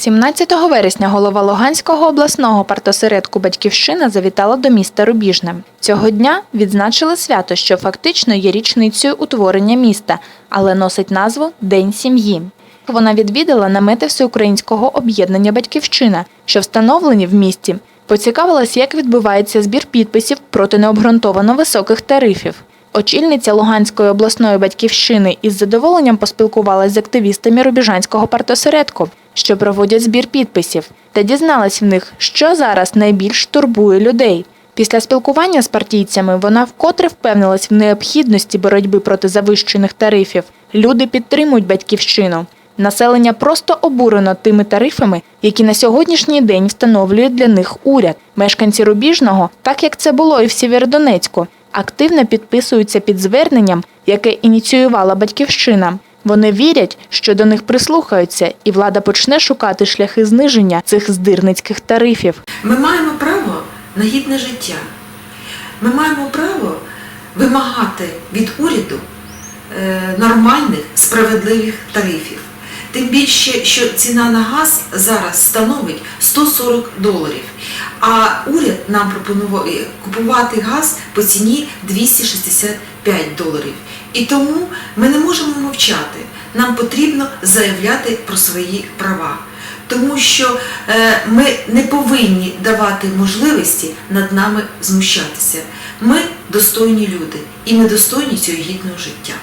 17 вересня голова Луганського обласного партосередку Батьківщина завітала до міста Рубіжне. Цього дня відзначили свято, що фактично є річницею утворення міста, але носить назву День сім'ї. Вона відвідала намети Всеукраїнського об'єднання Батьківщина, що встановлені в місті. Поцікавилась, як відбувається збір підписів проти необґрунтовано високих тарифів. Очільниця Луганської обласної батьківщини із задоволенням поспілкувалась з активістами Рубіжанського партосередку, що проводять збір підписів, та дізналась в них, що зараз найбільш турбує людей. Після спілкування з партійцями вона вкотре впевнилась в необхідності боротьби проти завищених тарифів. Люди підтримують батьківщину. Населення просто обурено тими тарифами, які на сьогоднішній день встановлює для них уряд. Мешканці Рубіжного, так як це було і в Сєвєродонецьку, активно підписуються під зверненням, яке ініціювала батьківщина. Вони вірять, що до них прислухаються, і влада почне шукати шляхи зниження цих здирницьких тарифів. Ми маємо право на гідне життя. Ми маємо право вимагати від уряду е, нормальних, справедливих тарифів. Тим більше, що ціна на газ зараз становить 140 доларів, а уряд нам пропонує купувати газ по ціні 265 доларів. І тому ми не можемо мовчати. Нам потрібно заявляти про свої права тому що е, ми не повинні давати можливості над нами знущатися. Ми достойні люди, і ми достойні цього гідного життя.